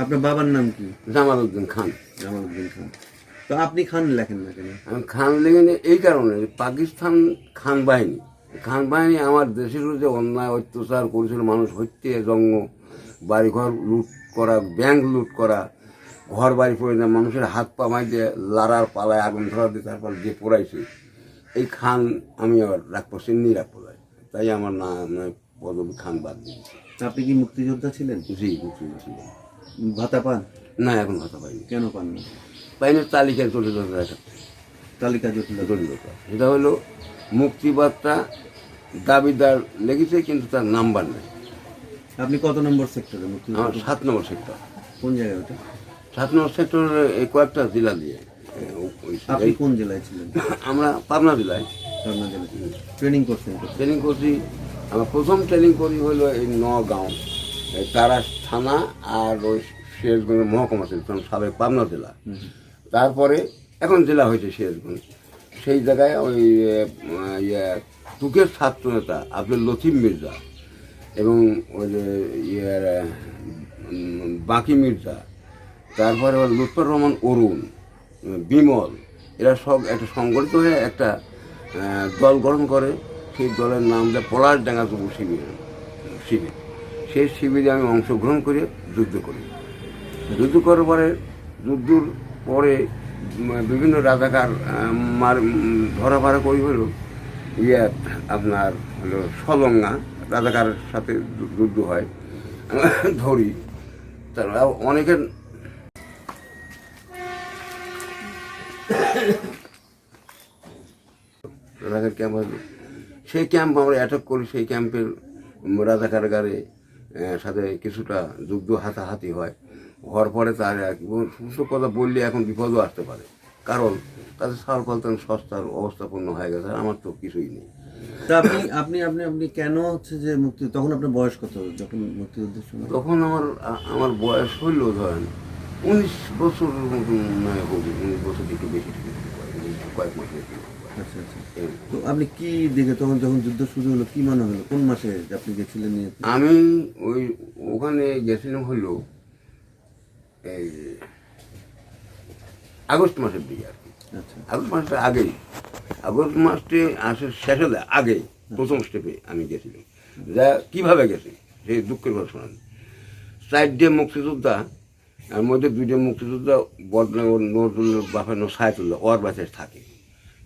আপনার বাবার নাম কি? জামাল উদ্দিন খান। জামালউদ্দিন খান। তো আপনি খান লেখেন না কেন? আমি খান লেগে নিই এই কারণে পাকিস্তান খান বাহিনী। খান বাহিনী আমার দেশের যে অন্যায় অত্যাচার করেছিল মানুষ হত্যে জঙ্গ বাড়িঘর লুট করা ব্যাংক লুট করা ঘর বাড়ি পড়ে না মানুষের হাত পা মাইতে লারার পালায় আগুন ধরা দিয়ে তারপর যে পড়াইছে এই খান আমি আবার রাখব সিন্নি রাখব। তাই আমার না পদবী খান বাদ দিয়েছি। আপনি কি মুক্তিযোদ্ধা ছিলেন? জি বুঝতে ছিল ভাতা পান? না এখন ভাতা পাইনি। কেন পান না? পাইনি তালিকায় চলে যেতে দেখা তালিকা জটিল দরিদ্রতা এটা হলো মুক্তিবাদটা দাবিদার লেগেছে কিন্তু তার নাম্বার নেই। আপনি কত নম্বর সেক্টরে আমার সাত নম্বর সেক্টর। কোন জায়গায় ওটা? সাত নম্বর সেক্টরের এই কয়েকটা জেলা দিয়ে। ওই- আপনি কোন জেলায় ছিলেন? আমরা পাবনা জেলায়। পাবনা জেলায়। ট্রেনিং করছেন? ট্রেনিং করছি আমরা প্রথম ট্রেনিং করি হলো এই নগাঁও তারা থানা আর ওই সিরাজগঞ্জ মহকুমা ছিল তখন সাবেক পাবনা জেলা। তারপরে এখন জেলা হয়েছে সিরাজগঞ্জ। সেই জায়গায় ওই ইয়ে তুকের ছাত্র নেতা আব্দুল লতিফ মির্জা এবং ওই যে ইয়ের বাকি মির্জা তারপরে লুৎফর রহমান অরুণ বিমল এরা সব একটা সংগঠিত হয়ে একটা দল গঠন করে। সেই দলের নাম দেয় পলাশ ডাঙ্গা যুব শিবির শিবির সেই শিবিরে আমি অংশগ্রহণ করে যুদ্ধ করি। যুদ্ধ করার পরে, যুদ্ধর পরে বিভিন্ন রাজাকার মার ধরা ফারা করি হলো? ইয়ে আপনার হলো সলঙ্গা রাজাকারের সাথে যুদ্ধ হয়, ধরি। তার অনেকের রাজাকার ক্যাম্প আছে সেই ক্যাম্প আমরা অ্যাটাক করি সেই ক্যাম্পের রাজাকার গারে সাথে কিছুটা যুদ্ধ হাতাহাতি হয়। হওয়ার পরে তার সমস্ত কথা বললে এখন বিপদও আসতে পারে। কারণ তাদের সাল পালতান সস্তার অবস্থাপন্ন হয়ে গেছে আর আমার তো কিছুই নেই। তা আপনি আপনি আপনি আপনি কেন হচ্ছে যে মুক্তি তখন আপনার বয়স কত যখন মুক্তিযুদ্ধের সময়? তখন আমার আমার বয়স হইল ধরেন উনিশ বছর মতন হবে উনিশ বছর একটু বেশি কয়েক মাস। আচ্ছা আচ্ছা। তো আপনি কি দেখে তখন যখন যুদ্ধ শুরু হলো কি মনে হলো? কোন মাসে আপনি গেছিলেন আমি ওই ওখানে গেছিলাম হলো এই আগস্ট মাসের দিকে আর কি। আচ্ছা। আগস্ট মাসটা আগেই। আগস্ট মাসে আসে শেষে দেয় আগেই প্রথম স্টেপে আমি গেছিলাম। যা কীভাবে গেছি সেই দুঃখের কথা শোনান। চারটে মুক্তিযোদ্ধা আর মধ্যে দুইটা মুক্তিযোদ্ধা বদনগর নজরুল বাপের সায়তুল্লাহ ওর বাসে থাকে।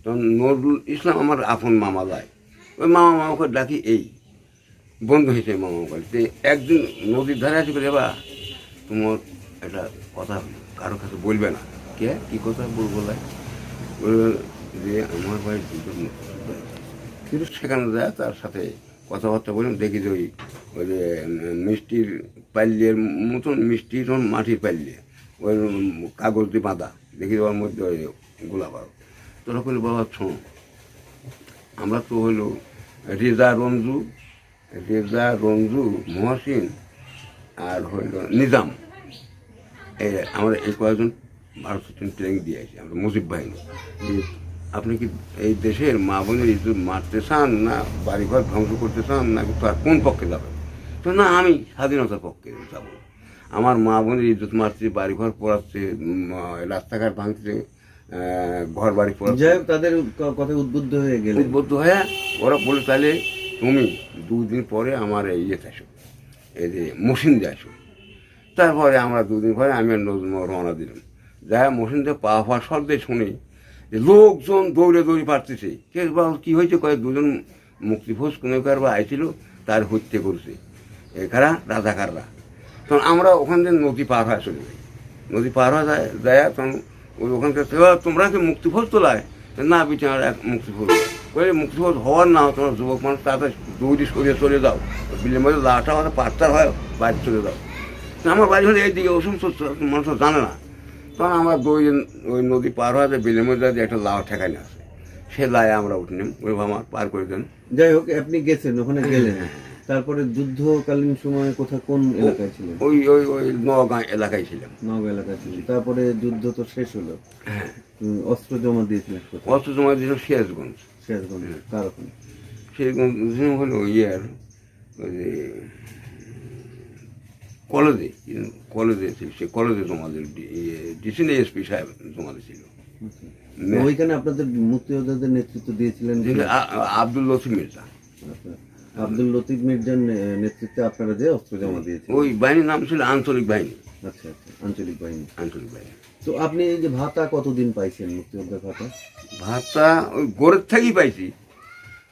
তখন নজরুল ইসলাম আমার আপন মামা যায় ওই মামা মামাকে ডাকি এই। বন্ধু হিসেবে মামা মামাকে একদিন নদীর ধারে আছে করে বা তোমার একটা কথা কারও কাছে বলবে না। কে? কী কথা বলব বলবে যে আমার বাড়ির দুজন কিন্তু সেখানে যায়, তার সাথে কথাবার্তা বললাম দেখি যে ওই ওই যে মিষ্টির পাল্যের মতন মতন মাটির পাল্যে ওই কাগজ দিয়ে বাঁধা। দেখি ওর মধ্যে ওই গোলা বারো তোরা বলি বাবা শোন আমরা তো হইল রেজা রঞ্জু রেজা রঞ্জু মহাসিন আর হইল নিজাম। এই আমরা এই কয়েকজন ভারত ট্রেনিং দিয়ে আসি, আমরা মুজিব বাহিনী। আপনি কি এই দেশের মা বোনের ইজ্জত মারতে চান না, বাড়িঘর ধ্বংস করতে চান না তার কোন পক্ষে যাবেন? তো না, আমি স্বাধীনতার পক্ষে যাব। আমার মা বোনের ইজ্জত মারছে, বাড়িঘর পড়াচ্ছে রাস্তাঘাট ভাঙছে ঘর বাড়ি যাই হোক তাদের ক- কথায় উদ্বুদ্ধ হয়ে গেলেন। উদ্বুদ্ধ হয়ে ওরা বলে তাহলে তুমি দুদিন পরে আমার এই ইয়েতে আসো এই যে মসিন্দে আসো। তারপরে আমরা দুদিন পরে আমি রওনা দিলাম। যা মসিন্দে পা ফা শব্দে শুনি যে লোকজন দৌড়ে দৌড়ে পারতেছে। কে বা কী হয়েছে কয়েক দুজন মুক্তিভোজ কোনো কারবার আইছিল তার হত্যা করছে। এখারা রাজাকাররা। তখন আমরা ওখান থেকে নদী পার হয়ে চলে যাই। নদী পার হয়ে যায় যায় তখন ওই ওখানকার থেকে, "ও, তোমরা কি মুক্তিভোজ তোলায়? না বিচে আমার এক মুক্তিভোজ ওই মুক্তিভোজ হওয়ার না তোমার যুবক মানুষ তাড়াতাড়ি দৌড়ি সরিয়ে চলে যাও। বিলের মধ্যে লাটা হয়তো পাত্তার হয় বাড়ি চলে যাও। আমার বাড়ি হলে এইদিকে সমস্ত মানুষ জানে না। তখন আমরা দুই ওই নদী পার হয়ে বিলের মধ্যে একটা লাউ ঠেকানি আছে সে লায়ে আমরা উঠলাম ওই আমার পার করে দেন। যাই হোক আপনি গেছেন ওখানে গেলেন। তারপরে যুদ্ধকালীন সময়ে কোথা কোন এলাকায় ছিলেন? ওই ওই ওই নগাঁ এলাকায় ছিলাম। নওগাঁ এলাকায় ছিলেন। তারপরে যুদ্ধ তো শেষ হলো। উম, অস্ত্র জমা দিয়েছিলেন অস্ত্র জমা সময় দিল সিরাজগঞ্জ সিরাজগঞ্জ কার ওখানে? সিরাজগঞ্জ হলো ইয়ের ওই যে কলেজে কলেজে ছিল, সে কলেজে জমা দিল ডিসি এসপি সাহেব জমা দিয়েছিল। ওইখানে আপনাদের মুক্তিযোদ্ধাদের নেতৃত্ব দিয়েছিলেন আব্দুল লতিফ মির্জা। আচ্ছা। আব্দুল লতিফ মির্জার নেতৃত্বে আপনারা যে অস্ত্র জমা দিয়েছিলেন? ওই বাহিনীর নাম ছিল আঞ্চলিক বাহিনী। আচ্ছা আচ্ছা আঞ্চলিক বাহিনী। আঞ্চলিক বাহিনী। তো আপনি এই যে ভাতা কতদিন পাইছেন মুক্তিযোদ্ধা ভাতা? ভাতটা ওই গোরের থেকেই পাইছি।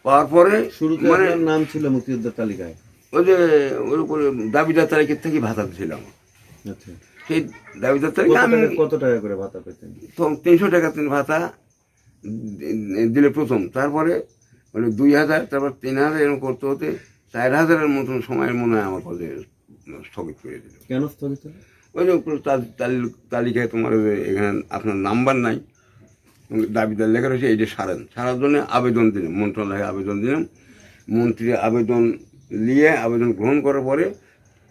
পাওয়ার পরে শুরুতে মানে নাম ছিল মুক্তিযোদ্ধার তালিকায়। ওই যে ওর উপরে দাবিদার তারিখের থেকেই ভাতা ছিলাম আচ্ছা। সেই দাবিদার তারিখে আমি কত টাকা করে ভাতা পেতেন? তখন তিনশো টাকা তিন ভাতা দিলে প্রথম। তারপরে হলো দুই হাজার তারপর তিন হাজার এরকম করতে হতে চার হাজারের মতন সময়ের মনে হয় আমার কাছে স্থগিত করে দিল। কেন স্থগিত ওই যে তালিকায় তোমার এখানে আপনার নাম্বার নাই দাবিদার লেখা রয়েছে এই যে সারেন। সারার জন্য আবেদন দিলাম মন্ত্রণালয়ে আবেদন দিলাম। মন্ত্রী আবেদন নিয়ে আবেদন গ্রহণ করার পরে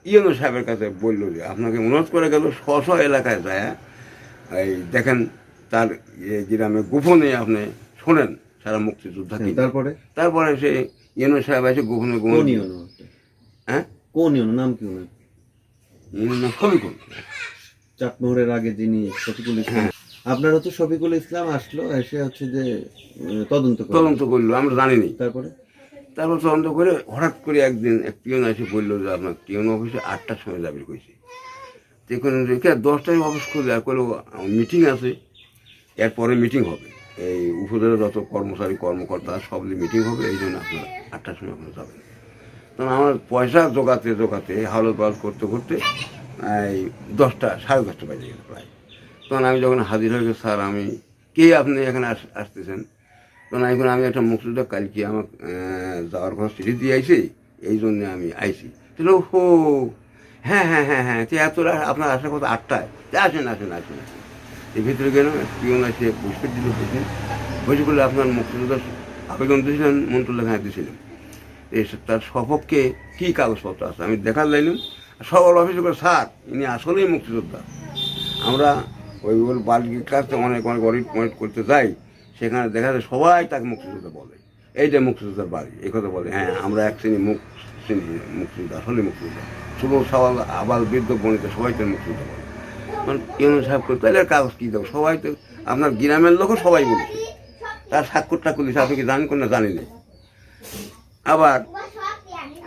ইয়েনো সাহেবের কাছে বলল যে আপনাকে অনুরোধ করে গেল স্ব স্ব এলাকায় যায় এই দেখেন তার গ্রামে গোপনে আপনি শোনেন। সারা মুক্তিযোদ্ধা কি তারপরে? তারপরে সে ইয়েনো সাহেব এসে গোপনে কোন গোপনে ইউনো হ্যাঁ? কোন ইউনো নাম কি ওনার? ইয়েনো ছবি কোন চাটমোহরের আগে যিনি শফিকুল ইসলাম আপনার হচ্ছে শফিকুল ইসলাম আসলো এসে হচ্ছে যে তদন্ত তদন্ত করল আমরা জানিনি। তারপরে? তারপর তদন্ত করে হঠাৎ করে একদিন এক পিয়ন এসে বলল যে আপনার পিয়ন অফিসে আটটার সময় যাবে কইছে। দেখুন দশটায় অফিস খুলে আর করল মিটিং আছে এরপরে মিটিং হবে। এই উপজেলা যত কর্মচারী, কর্মকর্তা সব মিটিং হবে, এই জন্য আপনার আটটার সময় আপনার যাবেন। কারণ আমার পয়সা জোগাতে জোগাতে হাওলাত বাল করতে করতে, এই দশটা, সাড়ে দশটা বাজে গেছে প্রায়। তখন আমি যখন হাজির হয়ে গেছি, স্যার, আমি, কে আপনি এখানে আস- আসতেছেন? তখন এখন আমি একটা মুক্তিযোদ্ধা, কালকে আমার যাওয়ার কথা চিঠি দিয়ে আইছি, এই জন্য আমি আইছি। তাহলে হো হ্যাঁ হ্যাঁ হ্যাঁ হ্যাঁ তো এত আপনার আসার কথা আটটায়। আসেন আসেন আসেন আসেন। এর ভিতরে গেলাম পিওন আছে বসে দিল বসে। বসে বলে আপনার মুক্তিযোদ্ধা আবেদন দিয়েছিলেন, মন্ত্রণালয় হ্যাঁ দিয়েছিলেন। এসে তার সপক্ষে কী কাগজপত্র আছে আমি দেখার লাইলাম। সবার অফিসে করে স্যার, ইনি আসলেই মুক্তিযোদ্ধা। আমরা ওই ওর বাড়ির কাছে অনেক অনেক অডিট পয়েন্ট করতে যাই, সেখানে দেখা যায় সবাই তাকে মুক্তিযোদ্ধা বলে। এইটা মুক্তিযোদ্ধার বাড়ি, এই কথা বলে হ্যাঁ আমরা এক শ্রেণি মুখ, শ্রেণি মুক্তিযোদ্ধা আসলে মুক্তিযোদ্ধা। শুভ সওয়াল আবাল বৃদ্ধ বনিতা সবাই তার মুক্তিযোদ্ধা বলে। কেন সাহেব করে তাহলে আর কাগজ কী দেবো সবাই তো আপনার গ্রামের লোকও সবাই বলেছে। তার স্বাক্ষরটা করলেছে আপনি কি জানেন কোনটা জানি না। আবার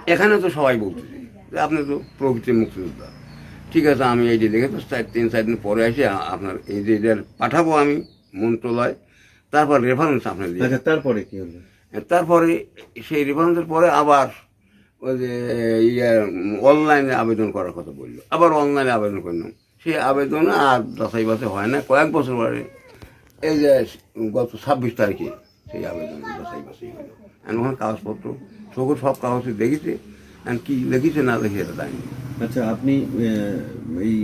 এখানে তো সবাই বলতেছে যে আপনি তো প্রকৃতির মুক্তিযোদ্ধা। ঠিক আছে আমি এই যে দেখে তো চার তিন চার দিন পরে এসে আ- আপনার এই যে পাঠাবো আমি মন্ত্রণালয়। তারপর রেফারেন্স আপনার দিয়ে আচ্ছা তারপরে কি হলো? তারপরে সেই রেফারেন্সের পরে আবার ওই যে ইয়ে অনলাইনে আবেদন করার কথা বলল। আবার অনলাইনে আবেদন করলাম। সেই আবেদন আর যাচাই বাছাই হয় না। কয়েক বছর পরে এই যে গত ছাব্বিশ তারিখে সেই আবেদন যাচাই বাছাই হলো। এখন ওখানে কাগজপত্র চোখের সব কাগজে দেখেছে। এখন কি লিখেছে না দেখে এটা জানি আচ্ছা আপনি এই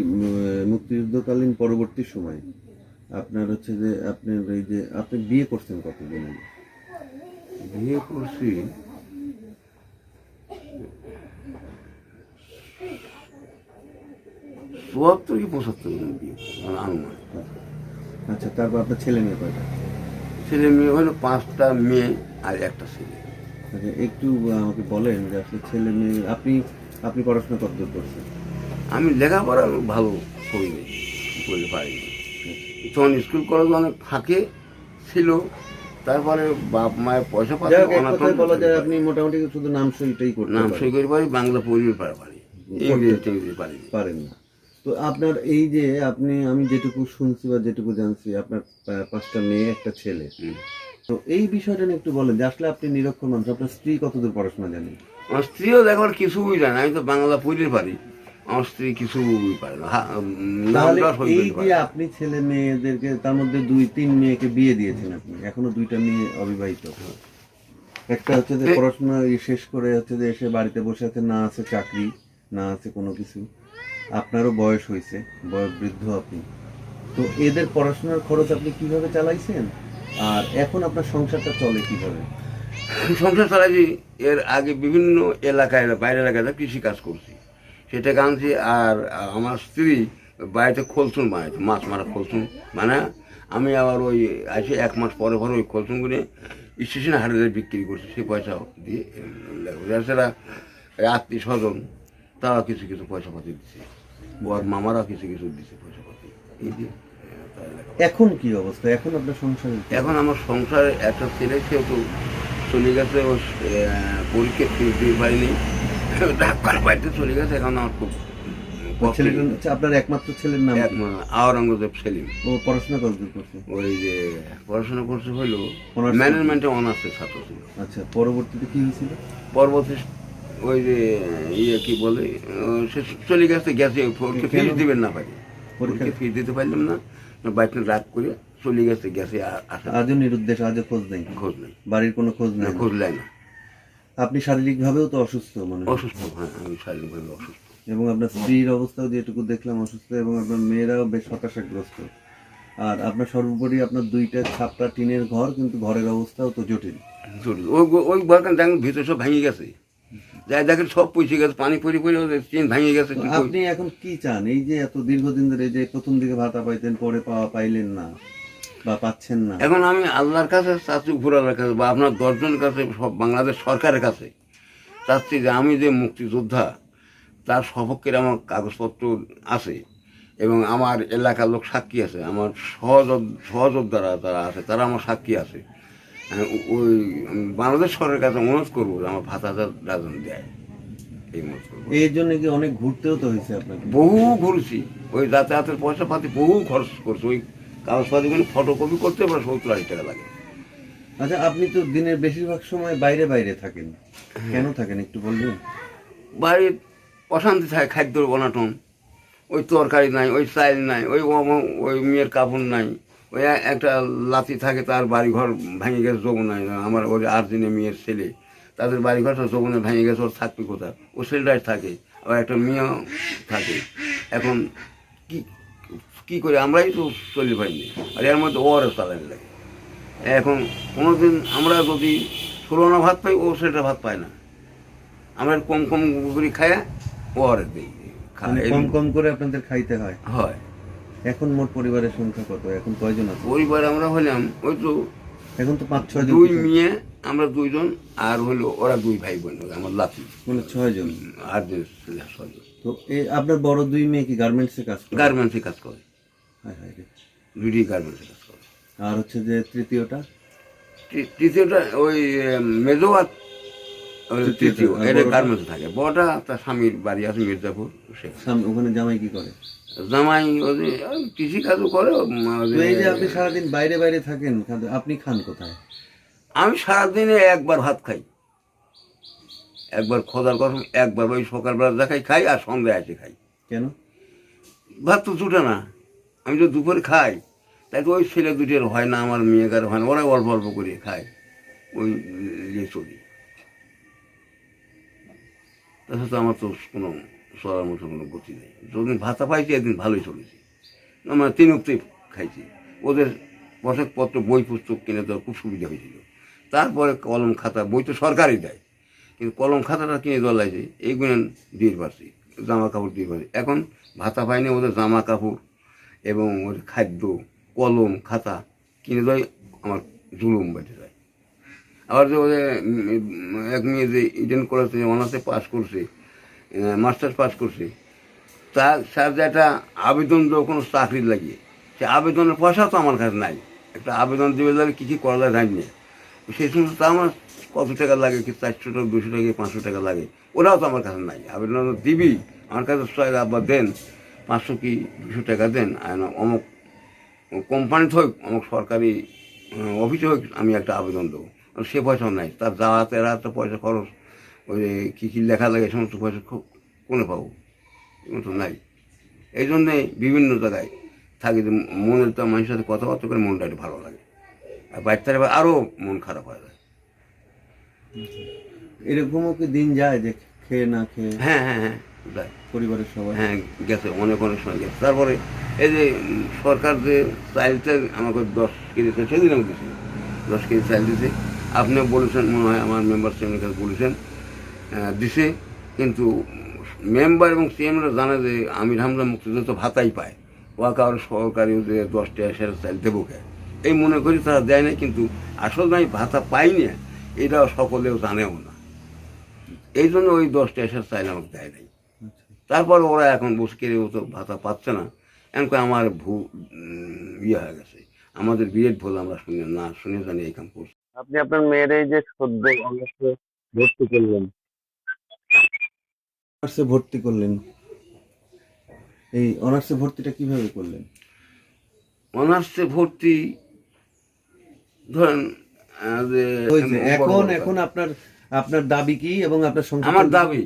মুক্তিযুদ্ধকালীন পরবর্তী সময় আপনার হচ্ছে যে আপনার এই যে আপনি বিয়ে করছেন কতদিন আগে? বিয়ে করছি চুয়াত্তর কি পঁচাত্তর জন বিয়ে আমার আনুমানিক। আচ্ছা তারপর আপনার ছেলে মেয়ে কয়টা? ছেলে মেয়ে হলো পাঁচটা মেয়ে আর একটা ছেলে। আচ্ছা একটু আমাকে বলেন যে আসলে ছেলে মেয়ে আপনি আপনি পড়াশোনা কতদূর করছেন? আমি লেখাপড়া ভালো করিনি করতে পারিনি তখন স্কুল কলেজ অনেক ফাঁকে ছিল তারপরে বাপ মায়ের পয়সা কথায় বলা যায় আপনি মোটামুটি শুধু নাম সইটাই করতে নাম সই করে পারি বাংলা পড়িয়ে পারা পারি ইংরেজি টেংরেজি পারি পারেন না। তো আপনার এই যে আপনি আমি যেটুকু শুনছি বা যেটুকু জানছি আপনার পাঁচটা মেয়ে একটা ছেলে। তো এই বিষয়টা নিয়ে একটু বলেন যে আসলে আপনি নিরক্ষর মানুষ আপনার স্ত্রী কতদূর পড়াশোনা জানেন আমার স্ত্রীও দেখার কিছুই জানে আমি তো বাংলা পড়িয়ে পারি। আমার স্ত্রী কিছুই পারে না এই যে আপনি ছেলে মেয়েদেরকে তার মধ্যে দুই তিন মেয়েকে বিয়ে দিয়েছেন আপনি এখনও দুইটা মেয়ে অবিবাহিত। একটা হচ্ছে যে পড়াশোনা শেষ করে হচ্ছে যে এসে বাড়িতে বসে আছে না আছে চাকরি না আছে কোনো কিছু। আপনারও বয়স হয়েছে, বয়স বৃদ্ধ আপনি। তো এদের পড়াশোনার খরচ আপনি কীভাবে চালাইছেন? আর এখন আপনার সংসারটা চলে কীভাবে? সংসার চালাইছি, এর আগে বিভিন্ন এলাকায়, বাইরের এলাকায় কৃষি কাজ করছি। সেটা আনছি, আর আমার স্ত্রী বাড়িতে খোলসুন বানাইছে, মাছ মারা খোলসুন। মানে আমি আবার ওই আসে এক মাস পরে পরে ওই খোলসুনগুলো স্টেশনে হাটে বিক্রি করছি, সেই পয়সা দিয়ে সেটা আত্মীয় স্বজন তারা কিছু কিছু পয়সা পাতি দিছে ওর মামারা কিছু কিছু দিছে পয়সা পাতি। এই যে। এখন কি অবস্থা? এখন আপনার সংসারে? এখন আমার সংসারে একটা ছেলে সেও তো চলে গেছে ও পরীক্ষা ফিস দিয়ে পারিনি ডাক্তার বাড়িতে চলে গেছে এখন আমার খুব ছেলেটার আপনার একমাত্র ছেলের নাম? আওরঙ্গজেব সেলিম। ও পড়াশোনা করছে? ওই যে পড়াশোনা করছে Honours ম্যানেজমেন্টে অনার্সের ছাত্র ছিল। আচ্ছা পরবর্তীতে কি হয়েছিল? পরবর্তী ওই যে ইয়ে কি বলে সে চলে গেছে গেছে কেন? ফিস দিবেন না পারি পরীক্ষা ফিস দিতে পারলাম না বাইকটা রাগ করে চলে গেছে গেছে আজও নিরুদ্দেশ আজও খোঁজ নেই? খোঁজ নেই। বাড়ির কোনো খোঁজ নেই? খোঁজ নেয় না। আপনি শারীরিক ভাবেও তো অসুস্থ মানে অসুস্থ হ্যাঁ আমি শারীরিকভাবে অসুস্থ। এবং আপনার স্ত্রীর অবস্থাও যেটুকু দেখলাম অসুস্থ এবং আপনার মেয়েরাও বেশ হতাশাগ্রস্ত। আর আপনার সর্বোপরি আপনার দুইটা ছাপটা টিনের ঘর কিন্তু ঘরের অবস্থাও তো জটিল। জরুরি। ওই ওই বাগান দেখেন ভিতরে সব ভেঙে গেছে। যাই দেখেন সব পচে গেছে পানি চেন ভেঙে গেছে আপনি এখন কি চান? এই যে এত দীর্ঘদিন ধরে যে প্রথম দিকে ভাতা পাইতেন পরে পাওয়া পাইলেন না বা পাচ্ছেন না। এখন আমি আল্লাহর কাছে চাচ্ছি ঘোরার কাছে বা আপনার দশজনের কাছে সব বাংলাদেশ সরকারের কাছে চাচ্ছি যে আমি যে মুক্তিযোদ্ধা তার সপক্ষের আমার কাগজপত্র আছে এবং আমার এলাকার লোক সাক্ষী আছে আমার সহযোগ সহযোদ্ধারা যারা আছে তারা আমার সাক্ষী আছে। ওই বাংলাদেশ সরকারের কাছে অনুরোধ করব আমার ভাতা রাজন দেয়। এই অনুরোধ করব। এই জন্য কি অনেক ঘুরতেও তো হয়েছে আপনাকে? বহু ঘুরছি। ওই যাতায়াতের পয়সা পাতি বহু খরচ করছি। ওই কাগজপাতিগুলো ফটোকপি করতে প্রায় সত্তর হাজার টাকা লাগে। আচ্ছা আপনি তো দিনের বেশিরভাগ সময় বাইরে বাইরে থাকেন। কেন থাকেন একটু বলবেন? বাড়ির অশান্তি থাকে খাদ্যর অনাটন। ওই তরকারি নাই ওই চাইল নাই ওই ওই মেয়ের কাপড় নাই। ওই একটা লাতি থাকে তার বাড়িঘর ভেঙে গেছে যোগ নাই আমার ওই আর্জেনে মেয়ের ছেলে তাদের বাড়িঘর সব যোগনে ভেঙে গেছে ওর থাকবে কোথায়? ও ছেলেটাই থাকে আবার একটা মেয়েও থাকে। এখন কি কি করে আমরাই তো চলি পাইনি আর এর মধ্যে ওর চালানি লাগে। এখন কোনোদিন আমরা যদি ষোলোনা ভাত পাই ও সেটা ভাত পায় না। আমরা কম কম করে খায় ওর দিই খা- মানে কম কম করে আপনাদের খাইতে হয়। হয়। এখন মোট পরিবারের সংখ্যা কত? এখন কয়জন আছে? পরিবার আমরা হলাম ওই তো এখন তো পাঁচ ছয় দুই মেয়ে আমরা দুইজন আর হলো ওরা দুই ভাই বোন আমার লাতি। মানে ছয় জন আর ছয়জন। তো এই আপনার বড় দুই মেয়ে কি গার্মেন্টসে কাজ করে? গার্মেন্টসে কাজ করে। হায় হায়। দুইটি গার্মেন্টসে কাজ করে। আর হচ্ছে যে তৃতীয়টা? তৃতীয়টা ওই উম, মেজো আর ওই তৃতীয় এটা বড়টা? গার্মেন্টসে থাকে। বড়টা তার স্বামীর বাড়ি আছে মির্জাপুর সে ওখানে জামাই কি করে? জামাই ওদের ওই কৃষি করে এই যে আপনি সারাদিন বাইরে বাইরে থাকেন আপনি খান কোথায়? আমি সারাদিনে একবার ভাত খাই। একবার খোদার কসম একবার ওই সকালবেলা দেখাই খাই আর সন্ধ্যায় এসে খাই। কেন? ভাত তো জুটে না। আমি তো দুপুরে খাই। তাই তো ওই ছেলে দুটোর হয় না আমার মেয়েকার হয় না ওরা অল্প অল্প করে খায়। ওই ইয়ে চলি। তাছাড়া তো আমার তো কোনো চলার মতো কোনো গতি নেই। যদিন ভাতা পাইছি, একদিন ভালোই চলেছি। আমরা তিন উক্তি খাইছি। ওদের পোশাকপত্র বই পুস্তক কিনে দেওয়ার খুব সুবিধা হয়েছিল। তারপরে কলম খাতা, বই তো সরকারই দেয়। কিন্তু কলম খাতাটা কিনে দেওয়া লাগছে এইগুলো দিয়ে পারছি জামা কাপড় দিয়ে পারছি এখন ভাতা পাইনি ওদের জামা কাপড় এবং ওদের খাদ্য, কলম, খাতা কিনে দেয় আমার জুলুম বেঁধে যায়। আবার যে ওদের এক মেয়ে যে ইডেন করেছে, অনার্সে পাস করছে মাস্টার্স পাস করছে। তার স্যার যে একটা আবেদন দেবো কোনো চাকরির লাগিয়ে সে আবেদনের পয়সা তো আমার কাছে নাই। একটা আবেদন দেবে তাহলে কী কী করা যায় জানি সেই সমস্ত তো আমার কত টাকা লাগে, কি চারশো টাকা, দুশো টাকা পাঁচশো টাকা লাগে ওরাও তো আমার কাছে নাই। আবেদন দিবি, আমার কাছে ছয় আব্বা দেন, পাঁচশো কি দুশো টাকা দেন অমুক কোম্পানিতে হোক, অমুক সরকারি, অফিসে হোক, আমি একটা আবেদন দেবো। সে পয়সাও নাই, তার যাওয়াতে রাতে পয়সা খরচ ওই যে কী কী লেখা লাগে সমস্ত পয়সা খুব কোনে পাবো? তো নাই। এই জন্যে বিভিন্ন জায়গায় থাকি যে মনের তো মানুষের সাথে কথাবার্তা করে মনটা একটু ভালো লাগে। আর বাচ্চারা আরও মন খারাপ হয়ে যায়। এরকমও কি দিন যায় যে খেয়ে না খেয়ে? হ্যাঁ হ্যাঁ হ্যাঁ পরিবারের সবাই? হ্যাঁ গেছে অনেক অনেক সময় গেছে। তারপরে এই যে সরকার যে চাইলটা আমাকে দশ কেজি সেদিন আমি দিয়েছি। দশ কেজি চাল দিছে আপনি বলেছেন মনে হয় আমার মেম্বার কাছে বলেছেন। দিছে, কিন্তু মেম্বার এবং সিএমরা জানে যে আমির হামজা মুক্তিযোদ্ধা ভাতাই পায়। ও কারও সরকারি যে দশটা সেটা চাল দেবো কে এই মনে করি তারা দেয় না কিন্তু আসল আমি ভাতা পাইনি এটাও সকলেও জানেও না। এই জন্য ওই দশটা এসে চাইলে আমাকে দেয় নাই। তারপর ওরা এখন বসে কেড়ে তো ভাতা পাচ্ছে না। এমন আমার ভু ইয়ে হয়ে গেছে। আমাদের বিয়ের ভুল আমরা শুনে না, শুনে জানি এই কাম করছি। আপনি আপনার মেয়ের এই যে সদ্য ভর্তি করলেন অনার্সে ভর্তি করলেন। এই অনার্সে ভর্তিটা কীভাবে করলেন? অনার্সে ভর্তি ধরেন এখন এখন আপনার আপনার দাবি কি এবং আপনার সংসার আমার দাবি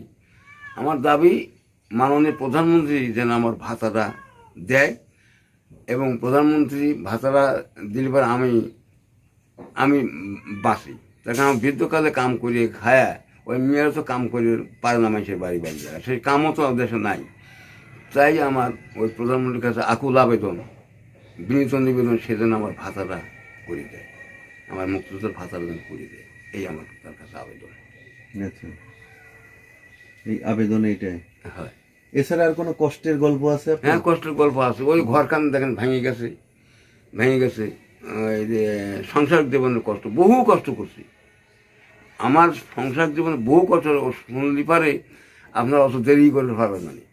আমার দাবি মাননীয় প্রধানমন্ত্রী যেন আমার ভাতাটা দেয় এবং প্রধানমন্ত্রী ভাতাটা দিলে পরে আমি আমি বাঁচি। তাকে আমার বৃদ্ধকালে কাম করিয়ে খায়া ওই মেয়েরা তো কাম করে পারে না মানুষের বাড়ি বাড়ি যায় সেই কামও তো দেশে নাই। তাই আমার ওই প্রধানমন্ত্রীর কাছে আকুল আবেদন বিনীত নিবেদন সেজন্য আমার ভাতাটা করে দেয়। আমার মুক্তিযোদ্ধার ভাতাটা যেন করে দেয়। এই আমার তার কাছে আবেদন। আচ্ছা। এই আবেদন এইটাই। হয়। এছাড়া আর কোনো কষ্টের গল্প আছে হ্যাঁ কষ্টের গল্প আছে। ওই ঘর কান দেখেন ভেঙে গেছে। ভেঙে গেছে। এই যে সংসার জীবনের কষ্ট। বহু কষ্ট করছি। আমার সংসার জীবনে বহু কথা শুনলি পারে আপনারা অত দেরি করে পারবেন না।